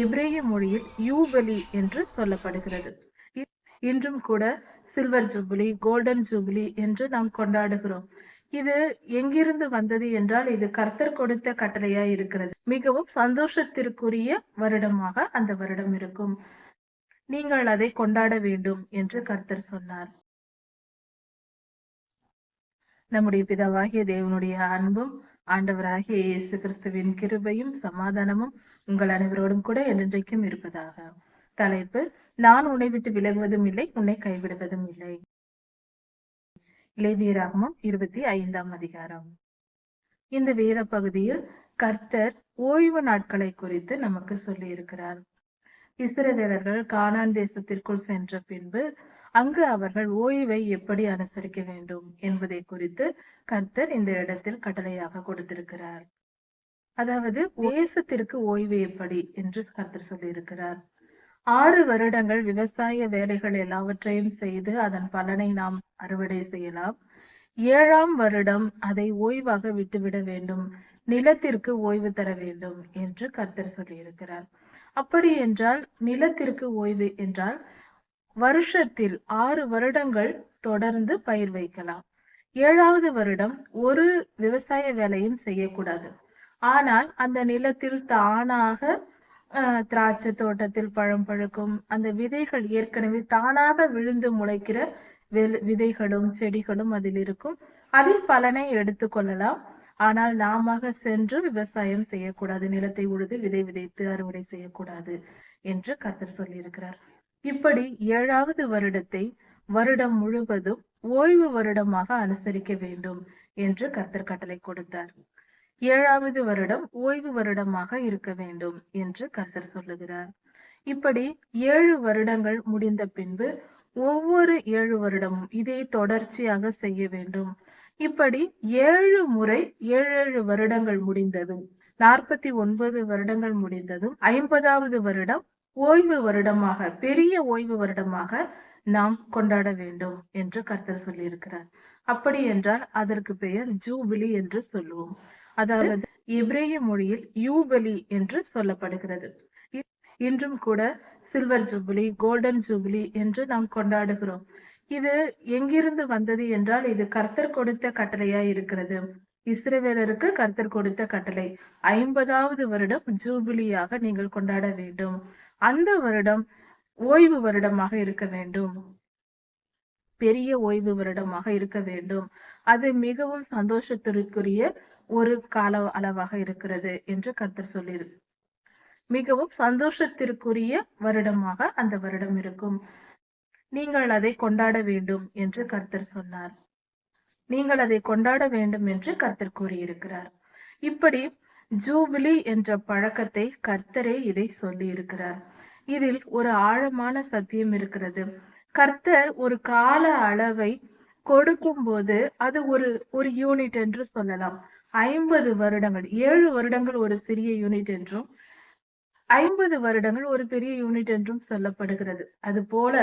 எபிரேய மொழியில் யூபலி என்று சொல்லப்படுகிறது. இன்றும் கூட சில்வர் ஜூபிலி கோல்டன் ஜூபிலி என்று நாம் கொண்டாடுகிறோம். இது எங்கிருந்து வந்தது என்றால் இது கர்த்தர் கொடுத்த கட்டளையா இருக்கிறது. மிகவும் சந்தோஷத்திற்குரிய வருடமாக அந்த வருடம் இருக்கும். நீங்கள் அதை கொண்டாட வேண்டும் என்று கர்த்தர் சொன்னார். நம்முடைய பிதாவாகிய தேவனுடைய அன்பும் ஆண்டவராகிய இயேசு கிறிஸ்துவின் கிருபையும் சமாதானமும் உங்கள் அனைவரோடும் கூட என்றென்றைக்கும் இருப்பதாக. தலைப்பு நான் உன்னை விட்டு விலகுவதும் இல்லை உன்னை கைவிடுவதும் இல்லை. இளைவியராகமும் இருபத்தி ஐந்தாம் அதிகாரம். இந்த வேத பகுதியில் கர்த்தர் ஓய்வு நாட்களை குறித்து நமக்கு சொல்லி இருக்கிறார் இஸ்ரவேலர்கள் கானான் தேசத்திற்குள் சென்ற பின்பு அங்கு அவர்கள் ஓய்வை எப்படி அனுசரிக்க வேண்டும் என்பதை குறித்து கர்த்தர் இந்த இடத்தில் கட்டளையாக கொடுத்திருக்கிறார். அதாவது தேசத்திற்கு ஓய்வு எப்படி என்று கர்த்தர் சொல்லியிருக்கிறார். ஆறு வருடங்கள் விவசாய வேலைகள் எல்லாவற்றையும் செய்து அதன் பலனை நாம் அறுவடை செய்யலாம். ஏழாம் வருடம் அதை ஓய்வாக விட்டுவிட வேண்டும். நிலத்திற்கு ஓய்வு தர வேண்டும் என்று கர்த்தர் சொல்லியிருக்கிறார். அப்படி என்றால் நிலத்திற்கு ஓய்வு என்றால் வருஷத்தில் ஆறு வருடங்கள் தொடர்ந்து பயிர் வைக்கலாம். ஏழாவது வருடம் ஒரு விவசாய வேலையும் செய்யக்கூடாது. ஆனால் அந்த நிலத்தில் தானாக திராட்சை தோட்டத்தில் பழம் பழுக்கும் அந்த விதைகள் ஏற்கனவே தானாக விழுந்து முளைக்கிற விதைகளும் செடிகளும் அதில் இருக்கும். அதில் பலனை எடுத்துக்கொள்ளலாம் ஆனால் நாம சென்று விவசாயம் செய்யக்கூடாது. நிலத்தை உழுது விதை விதைத்து அறுவடை செய்யக்கூடாது என்று கர்த்தர் சொல்லியிருக்கிறார். இப்படி ஏழாவது வருடத்தை வருடம் முழுவதும் ஓய்வு வருடமாக அனுசரிக்க வேண்டும் என்று கர்த்தர் கட்டளை கொடுத்தார். ஏழாவது வருடம் ஓய்வு வருடமாக இருக்க வேண்டும் என்று கர்த்தர் சொல்லுகிறார். இப்படி ஏழு வருடங்கள் முடிந்த பின்பு ஒவ்வொரு ஏழு வருடமும் இதை தொடர்ச்சியாக செய்ய வேண்டும். இப்படி ஏழு முறை ஏழு ஏழு வருடங்கள் முடிந்ததும் நாற்பத்தி ஒன்பது வருடங்கள் முடிந்ததும் ஐம்பதாவது வருடம் ஓய்வு வருடமாக பெரிய ஓய்வு வருடமாக நாம் கொண்டாட வேண்டும் என்று கர்த்தர் சொல்லியிருக்கிறார். அப்படி என்றால் அதற்கு பெயர் ஜூபிலி என்று சொல்லுவோம். அதாவது இப்ரேய மொழியில் யூபலி என்று சொல்லப்படுகிறது. இன்றும் கூட சில்வர் ஜூபிலி கோல்டன் ஜூபிலி என்று நாம் கொண்டாடுகிறோம். இது எங்கிருந்து வந்தது என்றால் இது கர்த்தர் கொடுத்த கட்டளையா இருக்கிறது. இஸ்ரவேலருக்கு கர்த்தர் கொடுத்த கட்டளை ஐம்பதாவது வருடம் ஜூபிலியாக நீங்கள் கொண்டாட வேண்டும். அந்த வருடம் ஓய்வு வருடமாக இருக்க வேண்டும். பெரிய ஓய்வு வருடமாக இருக்க வேண்டும். அது மிகவும் சந்தோஷத்திற்குரிய ஒரு கால அளவாக இருக்கிறது என்று கர்த்தர் சொல்லி மிகவும் சந்தோஷத்திற்குரிய வருடமாக அந்த வருடம் இருக்கும். நீங்கள் அதை கொண்டாட வேண்டும் என்று கர்த்தர் சொன்னார். நீங்கள் அதை கொண்டாட வேண்டும் என்று கர்த்தர் கூறியிருக்கிறார். இப்படி ஜூபிலி என்ற பழக்கத்தை கர்த்தரே இதை சொல்லி இருக்கிறார் இதில் ஒரு ஆழமான சத்தியம் இருக்கிறது. கர்த்தர் ஒரு கால அளவை கொடுக்கும்போது அது ஒரு ஒரு யூனிட் என்று சொல்லலாம். ஐம்பது வருடங்கள் ஏழு வருடங்கள் ஒரு சிறிய யூனிட் என்றும் ஐம்பது வருடங்கள் ஒரு பெரிய யூனிட் என்றும் சொல்லப்படுகிறது. அது போல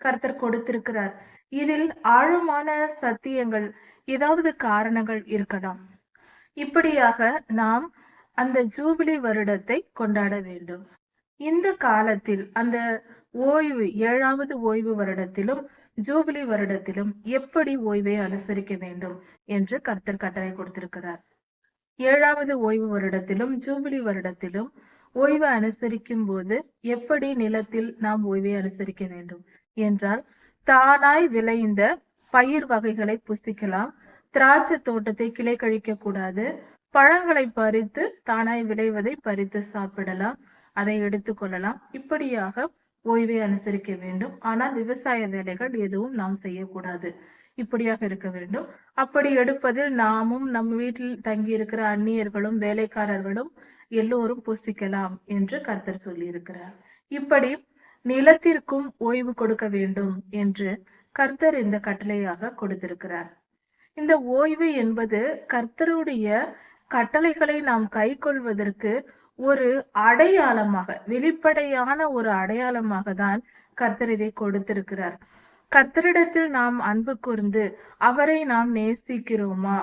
கர்த்தர் கொடுத்திருக்கிறார். இதில் ஆழமான சத்தியங்கள் ஏதாவது காரணங்கள் இருக்கலாம். இப்படியாக நாம் அந்த ஜூபிலி வருடத்தை கொண்டாட வேண்டும். இந்த காலத்தில் அந்த ஓய்வு ஏழாவது ஓய்வு வருடத்திலும் ஜூபிலி வருடத்திலும் எப்படி ஓய்வை அனுசரிக்க வேண்டும் என்று கர்த்தர் கட்டளை கொடுத்திருக்கிறார். ஏழாவது ஓய்வு வருடத்திலும் ஜூபிலி வருடத்திலும் ஓய்வு அனுசரிக்கும் போது எப்படி நிலத்தில் நாம் ஓய்வை அனுசரிக்க வேண்டும் என்றால் தானாய் விளைந்த பயிர் வகைகளை புசிக்கலாம் திராட்சை தோட்டத்தை கிளை கழிக்க கூடாது பழங்களை பறித்து தானாய் விளைவதை பறித்து சாப்பிடலாம். அதை எடுத்துக்கொள்ளலாம் இப்படியாக ஓய்வை அனுசரிக்க வேண்டும். ஆனால் விவசாய வேலைகள் எதுவும் நாம் செய்யக்கூடாது. இப்படியாக இருக்க வேண்டும். அப்படி எடுப்பதில் நாமும் நம் வீட்டில் தங்கியிருக்கிற அந்நியர்களும் வேலைக்காரர்களும் எல்லோரும் புசிக்கலாம் என்று கர்த்தர் சொல்லியிருக்கிறார். இப்படி நிலத்திற்கும் ஓய்வு கொடுக்க வேண்டும் என்று கர்த்தர் இந்த கட்டளையாக கொடுத்திருக்கிறார். இந்த ஓய்வு என்பது கர்த்தருடைய கட்டளைகளை நாம் கை கொள்வதற்கு ஒரு அடையாளமாக வெளிப்படையான ஒரு அடையாளமாக தான் கர்த்தர் இதை கொடுத்திருக்கிறார். கர்த்தரிடத்தில் நாம் அன்பு கூர்ந்து அவரை நாம் நேசிக்கிறோமா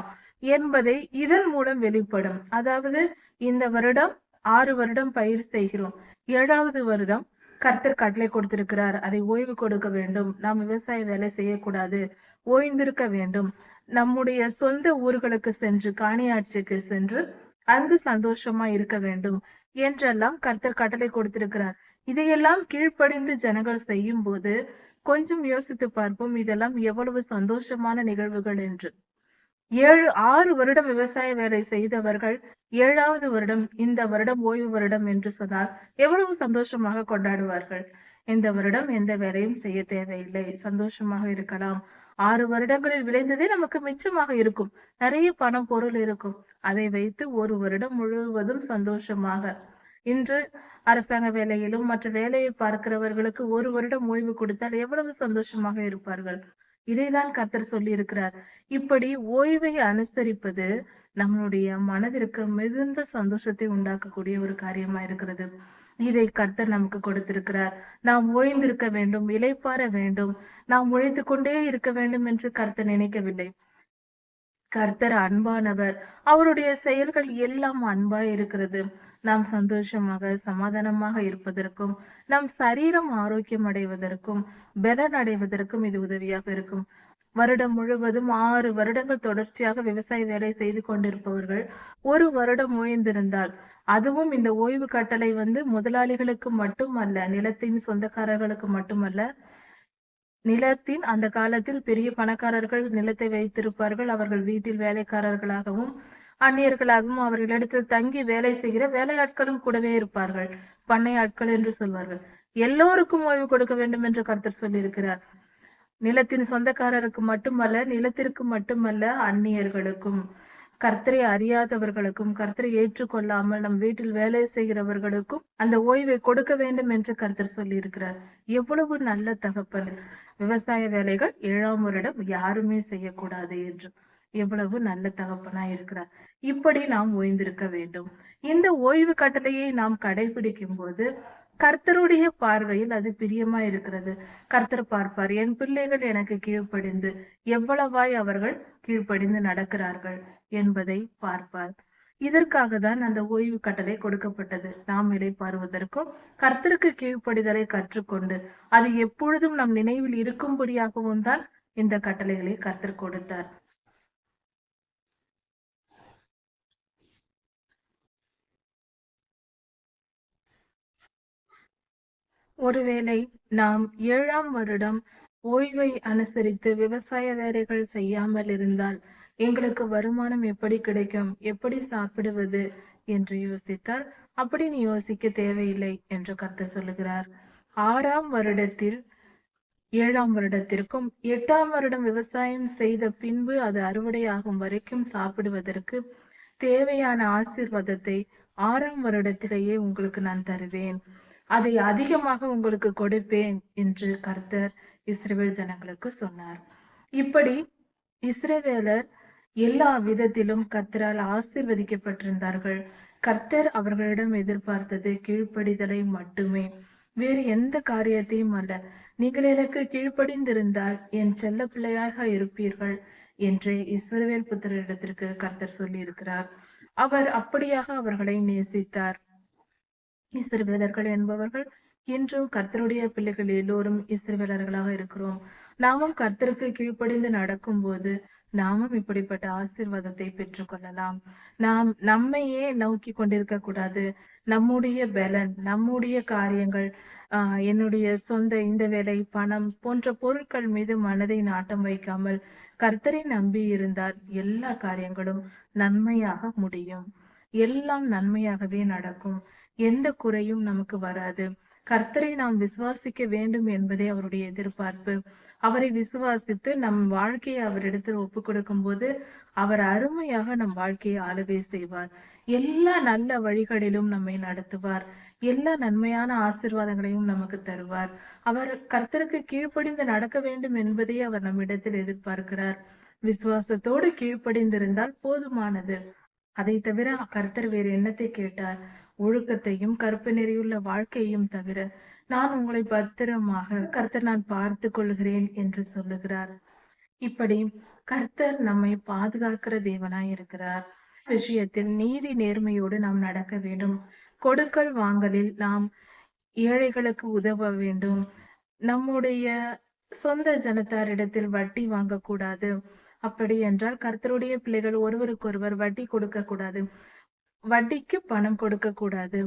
என்பதை இதன் மூலம் வெளிப்படும். அதாவது இந்த வருடம் ஆறு வருடம் பயிர் செய்கிறோம். ஏழாவது வருடம் கர்த்தர் கட்டளை கொடுத்திருக்கிறார். அதை ஓய்வு கொடுக்க வேண்டும். நாம் விவசாய வேலை செய்யக்கூடாது. ஓய்ந்திருக்க வேண்டும். நம்முடைய சொந்த ஊர்களுக்கு சென்று காணியாட்சிக்கு சென்று அங்கு சந்தோஷமா இருக்க வேண்டும் என்றெல்லாம் கர்த்தர் கட்டளை கொடுத்திருக்கிறார். இதையெல்லாம் கீழ்ப்படிந்து ஜனங்கள் செய்யும் போது கொஞ்சம் யோசித்து பார்ப்போம் இதெல்லாம் எவ்வளவு சந்தோஷமான நிகழ்வுகள் என்று. ஏழு ஆறு வருடம் விவசாய வேலை செய்தவர்கள் ஏழாவது வருடம் இந்த வருடம் ஓய்வு வருடம் என்று சொன்னால் எவ்வளவு சந்தோஷமாக கொண்டாடுவார்கள்? இந்த வருடம் எந்த வேலையும் செய்ய தேவையில்லை சந்தோஷமாக இருக்கலாம். ஆறு வருடங்களில் விளைந்ததே நமக்கு மிச்சமாக இருக்கும். நிறைய பணம் பொருள் இருக்கும். அதை வைத்து ஒரு வருடம் முழுவதும் சந்தோஷமாக. இன்று அரசாங்க வேலையிலும் மற்ற வேலையை பார்க்கிறவர்களுக்கு ஒரு வருடம் ஓய்வு கொடுத்தால் எவ்வளவு சந்தோஷமாக இருப்பார்கள்? இதைதான் கர்த்தர் சொல்லி இருக்கிறார் இப்படி ஓய்வை அனுசரிப்பது நம்மளுடைய மனதிற்கு மிகுந்த சந்தோஷத்தை உண்டாக்கக்கூடிய ஒரு காரியமா இருக்கிறது. இதை கர்த்தர் நமக்கு கொடுத்திருக்கிறார். நாம் ஓய்ந்திருக்க வேண்டும் இலைப்பாற வேண்டும் நாம் உழைத்து கொண்டே இருக்க வேண்டும் என்று கர்த்தர் நினைக்கவில்லை. கர்த்தர் அன்பானவர். அவருடைய செயல்கள் எல்லாம் அன்பாய் இருக்கிறது. நாம் சந்தோஷமாக சமாதானமாக இருப்பதற்கும் நம் சரீரம் ஆரோக்கியம் அடைவதற்கும் பலன் அடைவதற்கும் இது உதவியாக இருக்கும். வருடம் முழுவதும் ஆறு வருடங்கள் தொடர்ச்சியாக விவசாய வேலை செய்து கொண்டிருப்பவர்கள் ஒரு வருடம் ஓய்ந்திருந்தால் அதுவும் இந்த ஓய்வு கட்டளை வந்து முதலாளிகளுக்கு மட்டுமல்ல நிலத்தின் சொந்தக்காரர்களுக்கு மட்டுமல்ல நிலத்தின் அந்த காலத்தில் பெரிய பணக்காரர்கள் நிலத்தை வைத்திருப்பார்கள். அவர்கள் வீட்டில் வேலைக்காரர்களாகவும் அந்நியர்களாகவும் அவர்களிடத்தில் தங்கி வேலை செய்கிற வேலையாட்களும் கூடவே இருப்பார்கள். பண்ணை ஆட்கள் என்று சொல்வார்கள். எல்லோருக்கும் ஓய்வு கொடுக்க வேண்டும் என்று கருத்தர் சொல்லியிருக்கிறார். நிலத்தின் சொந்தக்காரருக்கு மட்டுமல்ல நிலத்திற்கு மட்டுமல்ல அந்நியர்களுக்கும். கர்த்தரை அறியாதவர்களுக்கும் கர்த்தரை ஏற்றுக்கொள்ளாமல் நம் வீட்டில் வேலை செய்கிறவர்களுக்கும் அந்த ஓய்வை கொடுக்க வேண்டும் என்று கர்த்தர் சொல்லியிருக்கிறார். எவ்வளவு நல்ல தகப்பன். விவசாய வேலைகள் ஏழாம் வருடம் யாருமே செய்யக்கூடாது என்று. எவ்வளவு நல்ல தகப்பனா இருக்கிறார். இப்படி நாம் ஓய்ந்திருக்க வேண்டும். இந்த ஓய்வு கட்டளையை நாம் கடைபிடிக்கும் போது கர்த்தருடைய பார்வையில் அது பிரியமா இருக்கிறது. கர்த்தர் பார்ப்பார் என் பிள்ளைகள் எனக்கு கீழ்ப்படிந்து எவ்வளவாய் அவர்கள் கீழ்ப்படிந்து நடக்கிறார்கள் என்பதை பார்ப்பார். இதற்காக தான் அந்த ஓய்வு கட்டளை கொடுக்கப்பட்டது. நாம் இடைப்பாறுவதற்கும் கர்த்தருக்கு கீழ்ப்படிதலை கற்றுக்கொண்டு அது எப்பொழுதும் நம் நினைவில் இருக்கும்படியாகவும் தான் இந்த கட்டளைகளை கர்த்தர் கொடுத்தார். ஒருவேளை நாம் ஏழாம் வருடம் ஓய்வை அனுசரித்து விவசாய வேலைகள் செய்யாமல் இருந்தால் எங்களுக்கு வருமானம் எப்படி கிடைக்கும்? எப்படி சாப்பிடுவது? என்று யோசித்தால் அப்படி நீ யோசிக்க தேவையில்லை என்று கருத்து சொல்லுகிறார். ஆறாம் வருடத்தில் ஏழாம் வருடத்திற்கும் எட்டாம் வருடம் விவசாயம் செய்த பின்பு அது அறுவடையாகும் வரைக்கும் சாப்பிடுவதற்கு தேவையான ஆசீர்வாதத்தை ஆறாம் வருடத்திலேயே உங்களுக்கு நான் தருவேன். அதை அதிகமாக உங்களுக்கு கொடுப்பேன் என்று கர்த்தர் இஸ்ரேவேல் ஜனங்களுக்கு சொன்னார். இப்படி இஸ்ரேவேலர் எல்லா விதத்திலும் கர்த்தரால் ஆசிர்வதிக்கப்பட்டிருந்தார்கள். கர்த்தர் அவர்களிடம் எதிர்பார்த்தது கீழ்ப்படிதலை மட்டுமே. வேறு எந்த காரியத்தையும் அல்ல. நீங்கள் எனக்கு கீழ்ப்படிந்திருந்தால் என் செல்ல பிள்ளையாக இருப்பீர்கள் என்று இஸ்ரவேல் புத்திரிடத்திற்கு கர்த்தர் சொல்லியிருக்கிறார். அவர் அப்படியாக அவர்களை நேசித்தார். இஸ்ரவேலர்கள் என்பவர்கள் இன்றும் கர்த்தருடைய பிள்ளைகள் எல்லோரும் இஸ்ரவேலர்களாக இருக்கிறோம். நாமும் கர்த்தருக்கு கீழ்ப்படிந்து நடக்கும் போது நாமும் இப்படிப்பட்ட ஆசீர்வாதத்தை பெற்றுக்கொள்ளலாம். நாம் நம்மையே நோக்கி கொண்டிருக்க கூடாது. நம்முடைய பலன் நம்முடைய காரியங்கள் ஆஹ் என்னுடைய சொந்த இந்த வேலை பணம் போன்ற பொருட்கள் மீது மனதை நாட்டம் வைக்காமல் கர்த்தரை நம்பி இருந்தால் எல்லா காரியங்களும் நன்மையாக முடியும். எல்லாம் நன்மையாகவே நடக்கும். எந்த குறையும் நமக்கு வராது. கர்த்தரை நாம் விசுவாசிக்க வேண்டும் என்பதே அவருடைய எதிர்பார்ப்பு. அவரை விசுவாசித்து நம் வாழ்க்கையை அவரிடத்தில் ஒப்பு கொடுக்கும் போது அவர் அருமையாக நம் வாழ்க்கையை ஆளுகை செய்வார். எல்லா நல்ல வழிகளிலும் நம்மை நடத்துவார். எல்லா நன்மையான ஆசிர்வாதங்களையும் நமக்கு தருவார். அவர் கர்த்தருக்கு கீழ்ப்படிந்து நடக்க வேண்டும் என்பதை அவர் நம்மிடத்தில் எதிர்பார்க்கிறார். விசுவாசத்தோடு கீழ்ப்படிந்திருந்தால் போதுமானது. அதை தவிர கர்த்தர் வேறு எண்ணத்தை கேட்டார். ஒழுக்கத்தையும் கருப்பு நெறியுள்ள வாழ்க்கையும் தவிர நான் உங்களை பத்திரமாக கர்த்தர் நான் பார்த்து கொள்கிறேன் என்று சொல்லுகிறார். இப்படி கர்த்தர் நம்மை பாதுகாக்கிற தேவனாய் இருக்கிறார். விஷயத்தில் நீதி நேர்மையோடு நாம் நடக்க வேண்டும். கொடுக்கல் வாங்கலில் நாம் ஏழைகளுக்கு உதவ வேண்டும். நம்முடைய சொந்த ஜனத்தாரிடத்தில் வட்டி வாங்கக்கூடாது. அப்படி என்றால் கர்த்தருடைய பிள்ளைகள் ஒருவருக்கொருவர் வட்டி கொடுக்க கூடாது வட்டிக்கு பணம் கொடுக்க கூடாது.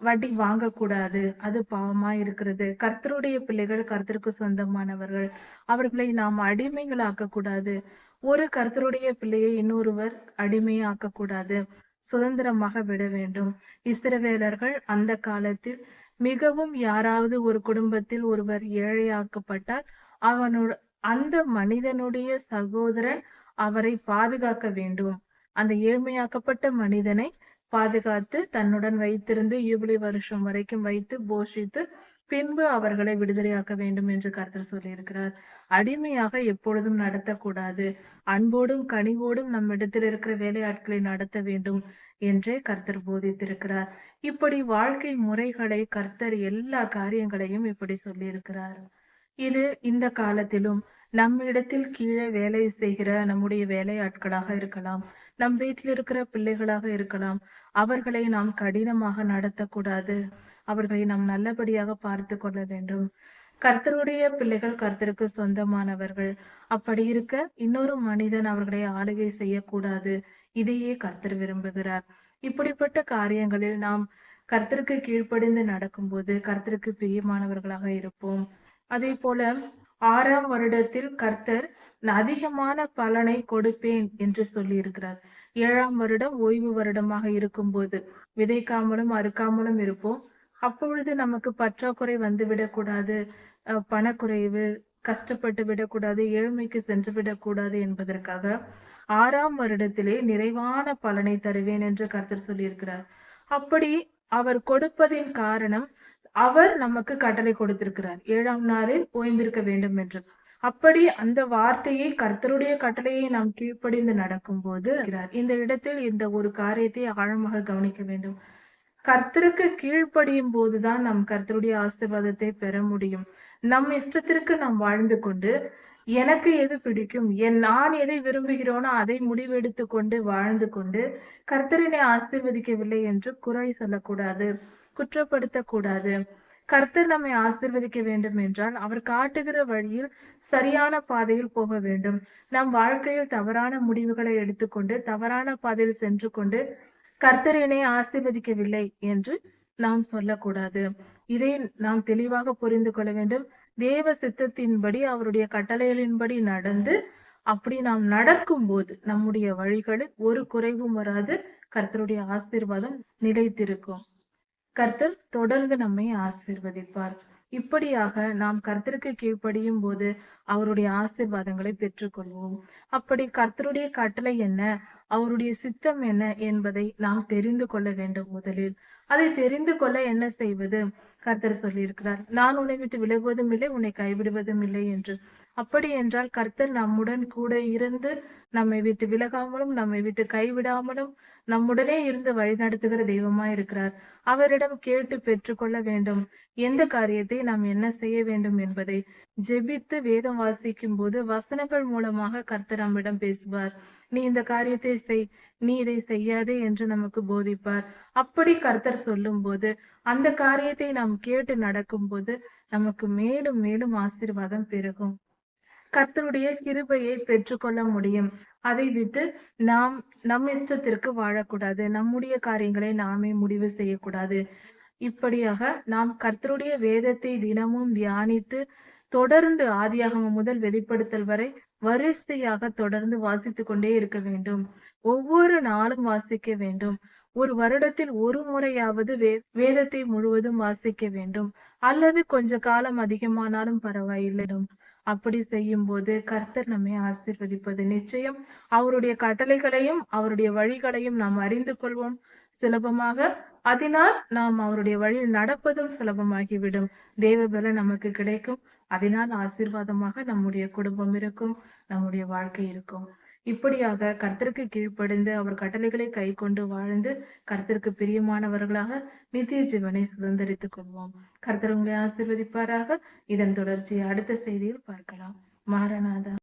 வட்டி வாங்கக்கூடாது அது பாவமா இருக்கிறது. கர்த்தருடைய பிள்ளைகள் கர்த்தருக்கு சொந்தமானவர்கள் அவர்களை நாம் அடிமைகளாக்க கூடாது. ஒரு கர்த்தருடைய பிள்ளையை இன்னொருவர் அடிமையாக்க கூடாது. சுதந்திரமாக விட வேண்டும். இஸ்ரவேலர்கள் அந்த காலத்தில் மிகவும் யாராவது ஒரு குடும்பத்தில் ஒருவர் ஏழையாக்கப்பட்டால் அவனோட அந்த மனிதனுடைய சகோதரன் அவரை பாதுகாக்க வேண்டும். அந்த ஏழ்மையாக்கப்பட்ட மனிதனை பாதுகாத்து தன்னுடன் வைத்திருந்து யூபிலி வருஷம் வரைக்கும் வைத்து போஷித்து பின்பு அவர்களை விடுதலையாக்க வேண்டும் என்று கர்த்தர் சொல்லியிருக்கிறார். அடிமையாக எப்பொழுதும் நடத்தக்கூடாது. அன்போடும் கனிவோடும் நம்மிடத்தில் இருக்கிற வேலையாட்களை நடத்த வேண்டும் என்றே கர்த்தர் போதித்திருக்கிறார். இப்படி வாழ்க்கை முறைகளை கர்த்தர் எல்லா காரியங்களையும் இப்படி சொல்லியிருக்கிறார். இது இந்த காலத்திலும் நம்ம இடத்தில் கீழே வேலை செய்கிற நம்முடைய வேலையாட்களாக இருக்கலாம் நம் வீட்டில் இருக்கிற பிள்ளைகளாக இருக்கலாம். அவர்களை நாம் கடினமாக நடத்தக்கூடாது. அவர்களை நாம் நல்லபடியாக பார்த்து கொள்ள வேண்டும். கர்த்தருடைய பிள்ளைகள் கர்த்தருக்கு சொந்தமானவர்கள். அப்படி இருக்க இன்னொரு மனிதன் அவர்களை ஆளுகை செய்யக்கூடாது. இதையே கர்த்தர் விரும்புகிறார். இப்படிப்பட்ட காரியங்களில் நாம் கர்த்தருக்கு கீழ்ப்படிந்து நடக்கும்போது கர்த்தருக்கு பிரியமானவர்களாக இருப்போம். அதே போல ஆறாம் வருடத்தில் கர்த்தர் அதிகமான பலனை கொடுப்பேன் என்று சொல்லி இருக்கிறார் ஏழாம் வருடம் ஓய்வு வருடமாக இருக்கும்போது விதைக்காமலும் அறுக்காமலும் இருப்போம். அப்பொழுது நமக்கு பற்றாக்குறை வந்து விடக்கூடாது பணக்குறைவு கஷ்டப்பட்டு விடக்கூடாது ஏழ்மைக்கு சென்று விடக்கூடாது என்பதற்காக ஆறாம் வருடத்திலே நிறைவான பலனை தருவேன் என்று கருத்தர் சொல்லியிருக்கிறார். அப்படி அவர் கொடுப்பதின் காரணம் அவர் நமக்கு கட்டளை கொடுத்திருக்கிறார். ஏழாம் நாளில் ஓய்ந்திருக்க வேண்டும் என்று. அப்படி அந்த வார்த்தையை கர்த்தருடைய கட்டளையை நாம் கீழ்ப்படிந்து நடக்கும் போது இந்த இடத்தில் இந்த ஒரு காரியத்தை ஆழமாக கவனிக்க வேண்டும். கர்த்தருக்கு கீழ்ப்படியும் போதுதான் நம் கர்த்தருடைய ஆசிர்வாதத்தை பெற முடியும். நம் இஷ்டத்திற்கு நாம் வாழ்ந்து கொண்டு எனக்கு எது பிடிக்கும் என் நான் எதை விரும்புகிறோனோ அதை முடிவெடுத்து கொண்டு வாழ்ந்து கொண்டு கர்த்தரினை ஆசிர்வதிக்கவில்லை என்று குறை சொல்லக்கூடாது. குற்றப்படுத்தக்கூடாது. கர்த்தர் நம்மை ஆசிர்வதிக்க வேண்டும் என்றால் அவர் காட்டுகிற வழியில் சரியான பாதையில் போக வேண்டும். நம் வாழ்க்கையில் தவறான முடிவுகளை எடுத்துக்கொண்டு தவறான பாதையில் சென்று கொண்டு கர்த்தர் என்னை ஆசிர்வதிக்கவில்லை என்று நாம் சொல்லக்கூடாது. இதை நாம் தெளிவாக புரிந்து கொள்ள வேண்டும். தேவ சித்தத்தின்படி அவருடைய கட்டளைகளின்படி நடந்து அப்படி நாம் நடக்கும் போது நம்முடைய வழிகளில் ஒரு குறைவும் வராது. கர்த்தருடைய ஆசீர்வாதம் நிலைத்திருக்கும். கர்த்தர் தொடர்ந்து நம்மை ஆசிர்வதிப்பார். இப்படியாக நாம் கர்த்தருக்கு கீழ்ப்படியும் போது அவருடைய ஆசிர்வாதங்களை பெற்றுக்கொள்வோம். அப்படி கர்த்தருடைய கட்டளை என்ன? அவருடைய சித்தம் என்ன என்பதை நாம் தெரிந்து கொள்ள வேண்டும் முதலில். அதை தெரிந்து கொள்ள என்ன செய்வது? கர்த்தர் சொல்லியிருக்கிறார் நான் உன்னை விட்டு விலகுவதும் இல்லை உன்னை கைவிடுவதும் இல்லை என்று. அப்படி என்றால் கர்த்தர் நம்முடன் கூட இருந்து நம்மை விட்டு விலகாமலும் நம்மை விட்டு கைவிடாமலும் நம்முடனே இருந்து வழிநடத்துகிற தெய்வமா இருக்கிறார். அவரிடம் கேட்டு பெற்றுக்கொள்ள வேண்டும். எந்த காரியத்தை நாம் என்ன செய்ய வேண்டும் என்பதை ஜெபித்து வேதம் வாசிக்கும் போது வசனங்கள் மூலமாக கர்த்தர் நம்மிடம் பேசுவார். நீ இந்த காரியத்தை செய் நீ இதை செய்யாதே என்று நமக்கு போதிப்பார். அப்படி கர்த்தர் சொல்லும் போது அந்த காரியத்தை நாம் கேட்டு நடக்கும் போது நமக்கு மேலும் மேலும் ஆசீர்வாதம் பெருகும். கர்த்தருடைய கிருபையை பெற்றுக்கொள்ள முடியும். அதை விட்டு நாம் நம் இஷ்டத்திற்கு வாழக்கூடாது. நம்முடைய காரியங்களை நாமே முடிவு செய்யக்கூடாது. இப்படியாக நாம் கர்த்தருடைய வேதத்தை தினமும் தியானித்து தொடர்ந்து ஆதியாகமம் முதல் வெளிப்படுத்தல் வரை வரிசையாக தொடர்ந்து வாசித்து கொண்டே இருக்க வேண்டும். ஒவ்வொரு நாளும் வாசிக்க வேண்டும். ஒரு வருடத்தில் ஒரு முறையாவது வே வேதத்தை முழுவதும் வாசிக்க வேண்டும். அல்லது கொஞ்ச காலம் அதிகமானாலும் பரவாயில்லை. அப்படி செய்யும் போது கர்த்தர் நம்மை ஆசிர்வதிப்பது. நிச்சயம் அவருடைய கட்டளைகளையும் அவருடைய வழிகளையும் நாம் அறிந்து கொள்வோம். சுலபமாக அதனால் நாம் அவருடைய வழியில் நடப்பதும் சுலபமாகிவிடும். தேவபல நமக்கு கிடைக்கும். அதனால் ஆசீர்வாதமாக நம்முடைய குடும்பம் இருக்கும் நம்முடைய வாழ்க்கை இருக்கும். இப்படியாக கர்த்தருக்கு கீழ்ப்படிந்து அவர் கட்டளைகளை கை கொண்டு வாழ்ந்து கர்த்தருக்கு பிரியமானவர்களாக நித்திய ஜீவனை சுதந்திரித்துக் கொள்வோம். கர்த்தர் உங்களை ஆசிர்வதிப்பாராக. இதன் தொடர்ச்சியை அடுத்த செய்தியில் பார்க்கலாம். மாரநாதா